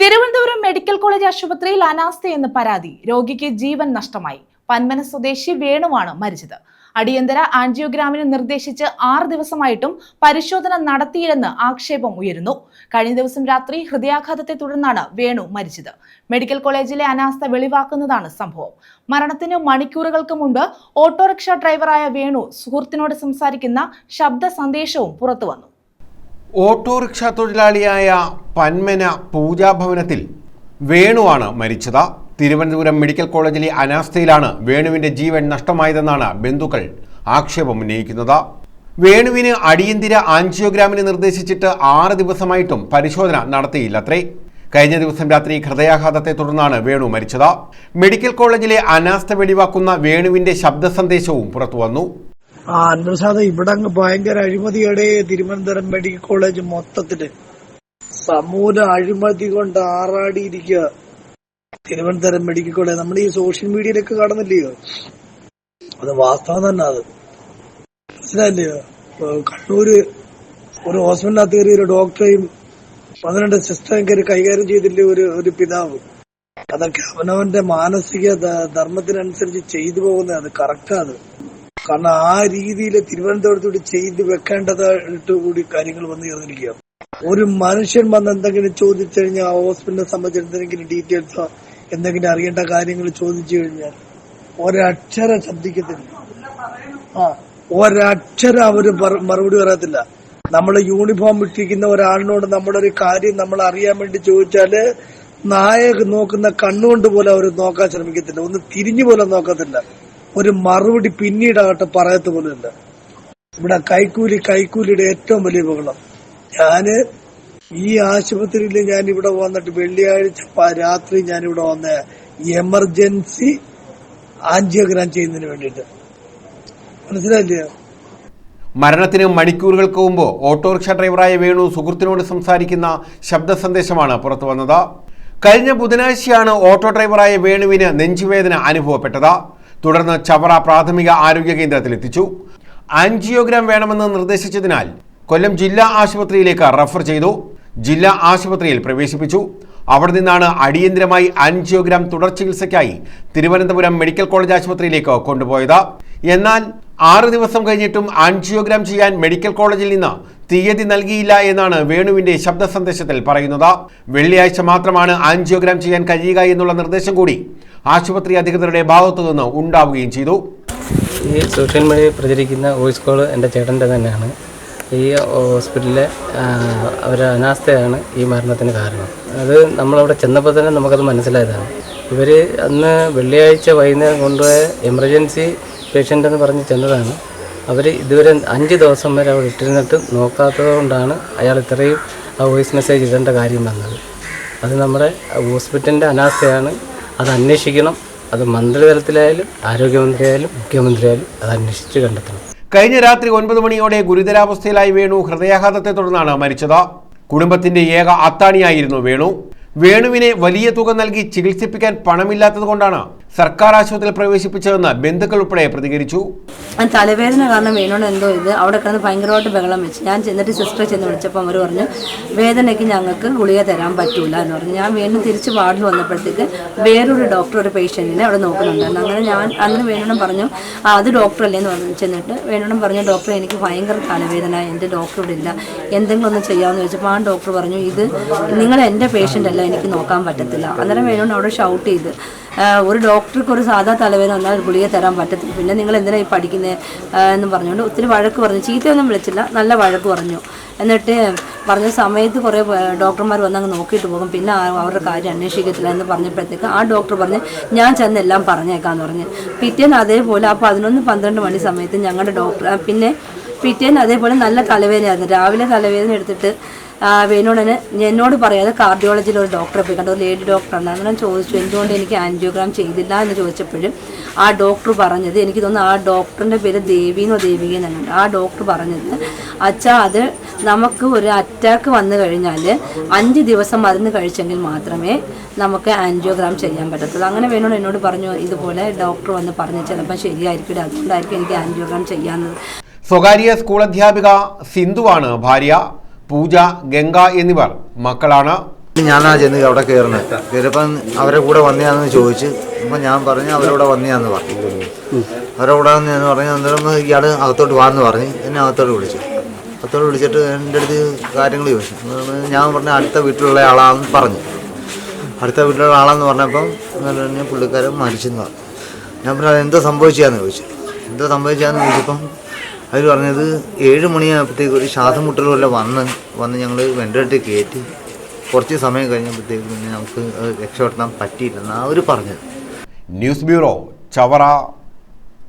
Thiruvananthapuram medical college ആശുപത്രിയിൽ അനാസ്ഥയെന്ന് പരാതി രോഗിക്ക് ജീവൻ നഷ്ടമായി. പന്മന സ്വദേശി വേണുവാണ് മരിച്ചത്. അടിയന്തര ആൻജിയോഗ്രാമിന് നിർദ്ദേശിച്ച് ആറ് ദിവസമായിട്ടും പരിശോധന നടത്തിയില്ലെന്ന് ആക്ഷേപം ഉയരുന്നു. കഴിഞ്ഞ ദിവസം രാത്രി ഹൃദയാഘാതത്തെ തുടർന്നാണ് വേണു മരിച്ചത്. മെഡിക്കൽ കോളേജിലെ അനാസ്ഥ വെളിവാക്കുന്നതാണ് സംഭവം. മരണത്തിന് മണിക്കൂറുകൾക്ക് മുൻപ് ഓട്ടോറിക്ഷ ഡ്രൈവറായ വേണു സുഹൃത്തിനോട് സംസാരിക്കുന്ന ശബ്ദ സന്ദേശവും പുറത്തുവന്നു. ഓട്ടോറിക്ഷ തൊഴിലാളിയായ പന്മന പൂജാഭവനത്തിൽ വേണുവാണ് മരിച്ചത്. തിരുവനന്തപുരം മെഡിക്കൽ കോളേജിലെ അനാസ്ഥയിലാണ് വേണുവിന്റെ ജീവൻ നഷ്ടമായതെന്നാണ് ബന്ധുക്കൾ ആക്ഷേപം ഉന്നയിക്കുന്നത്. വേണുവിന് അടിയന്തിര ആൻജിയോഗ്രാമിന് നിർദ്ദേശിച്ചിട്ട് ആറ് ദിവസമായിട്ടും പരിശോധന നടത്തിയില്ലത്രേ. കഴിഞ്ഞ ദിവസം രാത്രി ഹൃദയാഘാതത്തെ തുടർന്നാണ് വേണു മരിച്ചത്. മെഡിക്കൽ കോളേജിലെ അനാസ്ഥ വെടിവാക്കുന്ന വേണുവിന്റെ ശബ്ദ സന്ദേശവും പുറത്തുവന്നു. ആ അൻവസാദ ഇവിടെ അങ്ങ് ഭയങ്കര അഴിമതിയുടെ. തിരുവനന്തപുരം മെഡിക്കൽ കോളേജ് മൊത്തത്തിൽ. സമൂല അഴിമതി കൊണ്ട് ആറാടിയിരിക്കുക തിരുവനന്തപുരം മെഡിക്കൽ കോളേജ്. നമ്മൾ ഈ സോഷ്യൽ മീഡിയയിലൊക്കെ കാണുന്നില്ലയോ? അത് വാസ്തവം തന്നെ അത്. മനസ്സിലായില്ലയോ കണ്ണൂര് ഒരു ഹോസ്പിറ്റലിനകത്ത് കയറി ഒരു ഡോക്ടറെയും പന്ത്രണ്ട് സിസ്റ്ററും കയറി കൈകാര്യം ചെയ്തില്ല ഒരു ഒരു പിതാവ്? അതൊക്കെ അവനവന്റെ മാനസിക ധർമ്മത്തിനനുസരിച്ച് ചെയ്തു പോകുന്നത് അത് കറക്റ്റാ അത് കാരണം ആ രീതിയിൽ തിരുവനന്തപുരത്തോട് ചെയ്ത് വെക്കേണ്ടതായിട്ട് കൂടി കാര്യങ്ങൾ വന്നു ചേർന്നിരിക്കുക ഒരു മനുഷ്യൻ വന്ന് എന്തെങ്കിലും ചോദിച്ചു കഴിഞ്ഞാൽ ഹോസ്പിറ്റലിനെ സംബന്ധിച്ച് എന്തെങ്കിലും ഡീറ്റെയിൽസോ എന്തെങ്കിലും അറിയേണ്ട കാര്യങ്ങൾ ചോദിച്ചു കഴിഞ്ഞാൽ ഒരക്ഷരം ശബ്ദിക്കത്തില്ല ആ ഒരക്ഷരം അവർ മറുപടി പറയത്തില്ല. നമ്മൾ യൂണിഫോം ഇട്ടിരിക്കുന്ന ഒരാളിനോട് നമ്മളൊരു കാര്യം നമ്മൾ അറിയാൻ വേണ്ടി ചോദിച്ചാൽ നായക നോക്കുന്ന കണ്ണുകൊണ്ട് പോലും അവർ നോക്കാൻ ശ്രമിക്കത്തില്ല. ഒന്ന് തിരിഞ്ഞു പോലും നോക്കത്തില്ല. ഒരു മറുപടി പിന്നീടാകട്ടെ പറയത്ത് പോലും ഇല്ല ഇവിടെ കൈക്കൂലി കൈക്കൂലിയുടെ ഏറ്റവും വലിയ ബഹളം. ഞാൻ ഈ ആശുപത്രിയിൽ ഞാൻ ഇവിടെ വന്നിട്ട് വെള്ളിയാഴ്ച രാത്രി ഞാൻ ഇവിടെ വന്ന എമർജൻസി ആഞ്ചിയോഗ്രാം ചെയ്യുന്നതിന് വേണ്ടിയിട്ട്. മനസ്സിലായില്ലേ? മരണത്തിന് മണിക്കൂറുകൾക്ക് മുമ്പ് ഓട്ടോറിക്ഷ ഡ്രൈവറായ വേണു സുഹൃത്തിനോട് സംസാരിക്കുന്ന ശബ്ദ സന്ദേശമാണ് പുറത്തു വന്നത്. കഴിഞ്ഞ ബുധനാഴ്ചയാണ് ഓട്ടോ ഡ്രൈവറായ വേണുവിന് നെഞ്ചുവേദന അനുഭവപ്പെട്ടത്. തുടർന്ന് ചവറ പ്രാഥമിക ആരോഗ്യ കേന്ദ്രത്തിൽ എത്തിച്ചു. ആൻജിയോഗ്രാം വേണമെന്ന് നിർദ്ദേശിച്ചതിനാൽ കൊല്ലം ജില്ലാ ആശുപത്രിയിലേക്ക് റഫർ ചെയ്തു. ജില്ലാ ആശുപത്രിയിൽ പ്രവേശിപ്പിച്ചു. അവിടെ നിന്നാണ് അടിയന്തരമായി ആൻജിയോഗ്രാം തുടർ ചികിത്സയ്ക്കായി തിരുവനന്തപുരം മെഡിക്കൽ കോളേജ് ആശുപത്രിയിലേക്ക് കൊണ്ടുപോയത്. എന്നാൽ ആറ് ദിവസം കഴിഞ്ഞിട്ടും ആൻജിയോഗ്രാം ചെയ്യാൻ മെഡിക്കൽ കോളേജിൽ നിന്ന് തീയതി നൽകിയില്ല എന്നാണ് വേണുവിന്റെ ശബ്ദ സന്ദേശത്തിൽ പറയുന്നത്. വെള്ളിയാഴ്ച മാത്രമാണ് ആൻജിയോഗ്രാം ചെയ്യാൻ കഴിയുക എന്നുള്ള നിർദ്ദേശം കൂടി ആശുപത്രി അധികൃതരുടെ ഭാഗത്തു നിന്ന് ഉണ്ടാവുകയും ചെയ്തു. ഈ സോഷ്യൽ മീഡിയയിൽ പ്രചരിക്കുന്ന വോയിസ് കോൾ എന്റെ ചേട്ടന്റെ തന്നെയാണ്. ഈ ഹോസ്പിറ്റലിലെ അവരുടെ അനാസ്ഥയാണ് ഈ മരണത്തിന് കാരണം. അത് നമ്മളവിടെ ചെന്നപ്പോൾ തന്നെ നമുക്കത് മനസ്സിലായതാണ്. ഇവർ അന്ന് വെള്ളിയാഴ്ച വൈകുന്നേരം കൊണ്ടുപോയ എമർജൻസി പേഷ്യന്റ് എന്ന് പറഞ്ഞ് ചെന്നതാണ്. അവർ ഇതുവരെ അഞ്ച് ദിവസം വരെ അവിടെ ഇട്ടിരുന്നിട്ട് നോക്കാത്തത് കൊണ്ടാണ് അയാൾ ഇത്രയും ആ വോയിസ് മെസ്സേജ് ഇടേണ്ട കാര്യം വന്നത്. അത് നമ്മുടെ ഹോസ്പിറ്റലിന്റെ അനാസ്ഥയാണ്. അത് അന്വേഷിക്കണം. അത് മന്ത്രിതലത്തിലായാലും ആരോഗ്യമന്ത്രിയായാലും മുഖ്യമന്ത്രിയായാലും അത് അന്വേഷിച്ച് കണ്ടെത്തണം. കഴിഞ്ഞ രാത്രി ഒൻപത് മണിയോടെ ഗുരുതരാവസ്ഥയിലായി വേണു. ഹൃദയാഘാതത്തെ തുടർന്നാണ് മരിച്ചത്. കുടുംബത്തിന്റെ ഏക അത്താണിയായിരുന്നു വേണു. വേണുവിനെ വലിയ തുക നൽകി ചികിത്സിപ്പിക്കാൻ പണമില്ലാത്തത് കൊണ്ടാണ് സർക്കാർ ആശുപത്രിയിൽ പ്രവേശിപ്പിച്ചതെന്ന് ബന്ധുക്കൾ ഉൾപ്പെടെ പ്രതികരിച്ചു. തലവേദന കാരണം വേണോട് എന്തോ ഇത്. അവിടെ കിടന്ന് ഭയങ്കരമായിട്ട് ബഹളം വെച്ച്. ഞാൻ ചെന്നിട്ട് സിസ്റ്റർ ചെന്ന് വിളിച്ചപ്പോൾ അവർ പറഞ്ഞു വേദനയ്ക്ക് ഞങ്ങൾക്ക് ഗുളിക തരാൻ പറ്റൂല എന്ന് പറഞ്ഞു. ഞാൻ വീണ്ടും തിരിച്ച് വാർഡിൽ വന്നപ്പോഴത്തേക്ക് വേറൊരു ഡോക്ടർ ഒരു പേഷ്യന്റിനെ അവിടെ നോക്കുന്നുണ്ടായിരുന്നു. അങ്ങനെ ഞാൻ അന്ന് വേണോടും പറഞ്ഞു അത് ഡോക്ടറല്ലേ എന്ന് പറഞ്ഞു. ചെന്നിട്ട് വേണോടും പറഞ്ഞു ഡോക്ടർ എനിക്ക് ഭയങ്കര തലവേദന എന്റെ ഡോക്ടർ ഇവിടെ ഇല്ല. എന്തെങ്കിലും ഒന്ന് ചെയ്യാമെന്ന് ചോദിച്ചപ്പോൾ ആ ഡോക്ടർ പറഞ്ഞു ഇത് നിങ്ങൾ എന്റെ പേഷ്യന്റ് അല്ല എനിക്ക് നോക്കാൻ പറ്റത്തില്ല. അന്നേരം വേണോണ്ട് അവിടെ ഷൗട്ട് ചെയ്ത് ഒരു ഡോക്ടർക്ക് ഒരു സാധാ തലവേദന വന്നാൽ ഗുളിക തരാൻ പറ്റത്തില്ല. പിന്നെ നിങ്ങൾ എന്തിനാണ് ഈ പഠിക്കുന്നത് എന്ന് പറഞ്ഞുകൊണ്ട് ഒത്തിരി വഴക്ക് പറഞ്ഞു. ചീത്തയൊന്നും വിളിച്ചില്ല നല്ല വഴക്ക് പറഞ്ഞു. എന്നിട്ട് പറഞ്ഞ സമയത്ത് കുറേ ഡോക്ടർമാർ വന്ന് അങ്ങ് നോക്കിയിട്ട് പോകും. പിന്നെ അവരുടെ കാര്യം അന്വേഷിക്കത്തില്ല എന്ന് പറഞ്ഞപ്പോഴത്തേക്ക് ആ ഡോക്ടർ പറഞ്ഞ് ഞാൻ ചെന്ന് എല്ലാം പറഞ്ഞേക്കാന്ന് പറഞ്ഞ്. പിറ്റേന്ന് അതേപോലെ ആ പതിനൊന്ന് പന്ത്രണ്ട് മണി സമയത്ത് ഞങ്ങളുടെ ഡോക്ടർ പിന്നെ പിറ്റേന്ന് അതേപോലെ നല്ല തലവേദനയായിരുന്നു. രാവിലെ തലവേദന എടുത്തിട്ട് ആ, തന്നെ എന്നോട് പറയാതെ കാർഡിയോളജിയിൽ ഒരു ഡോക്ടറെ പോയി കണ്ടു. ഒരു ലേഡി ഡോക്ടറാണ് അങ്ങനെ ചോദിച്ചു എന്തുകൊണ്ട് എനിക്ക് ആൻജിയോഗ്രാം ചെയ്തില്ല? എന്ന് ചോദിച്ചപ്പോഴും ആ ഡോക്ടർ പറഞ്ഞത് എനിക്ക് തോന്നുന്നു ആ ഡോക്ടറിന്റെ പേര് ദേവിന്നോ ദേവിക എന്നാണ് ആ ഡോക്ടർ പറഞ്ഞത് അച്ഛാ അത് നമുക്ക് ഒരു അറ്റാക്ക് വന്നു കഴിഞ്ഞാൽ അഞ്ച് ദിവസം മരുന്ന് കഴിച്ചെങ്കിൽ മാത്രമേ നമുക്ക് ആൻജിയോഗ്രാം ചെയ്യാൻ പറ്റത്തുള്ളൂ. അങ്ങനെ വേണോട് എന്നോട് പറഞ്ഞു ഇതുപോലെ ഡോക്ടർ വന്ന് പറഞ്ഞു ചിലപ്പോൾ ശരിയായിരിക്കും. അതുകൊണ്ടായിരിക്കും എനിക്ക് ആൻജിയോഗ്രാം ചെയ്യാമെന്നത് സ്വകാര്യ സ്കൂൾ അധ്യാപിക സിന്ധുവാണ് ഭാര്യ പൂജ ഗംഗ എന്നിവർ. മക്കളാണ്. ഞാനാ ചെന്ന് അവിടെ കയറുന്നത് കയറിയപ്പം അവരെ കൂടെ വന്നയാന്ന് ചോദിച്ച് അപ്പം ഞാൻ പറഞ്ഞു അവരോടെ വന്നയാന്ന് പറഞ്ഞു. അവരെ കൂടെ വന്നതെന്ന് പറഞ്ഞ് അന്നേരം ഇയാൾ അകത്തോട്ട് വാന്ന് പറഞ്ഞ് എന്നെ അകത്തോട്ട് വിളിച്ചു. അകത്തോട്ട് വിളിച്ചിട്ട് എന്റെ അടുത്ത് കാര്യങ്ങൾ ചോദിച്ചു. ഞാൻ പറഞ്ഞ അടുത്ത വീട്ടിലുള്ള ആളാന്ന് പറഞ്ഞു. അടുത്ത വീട്ടിലുള്ള ആളാന്ന് പറഞ്ഞപ്പം പുള്ളിക്കാരൻ മരിച്ചെന്ന് പറഞ്ഞു. ഞാൻ പറഞ്ഞു അത് എന്തോ സംഭവിച്ചാന്ന് ചോദിച്ചു. എന്തോ സംഭവിച്ചാന്ന് ചോദിച്ചപ്പം അവർ പറഞ്ഞത് ഏഴ് മണിയായപ്പോഴത്തേക്ക് ഒരു ശ്വാസം മുട്ടൽ വന്ന് വന്ന് ഞങ്ങൾ വെന്റിലേറ്റർ കയറ്റി കുറച്ച് സമയം കഴിഞ്ഞപ്പോഴത്തേക്ക് പിന്നെ നമുക്ക് രക്ഷപ്പെടുത്താൻ പറ്റിയില്ലെന്നാണ് അവർ പറഞ്ഞത്. News bureau Chavara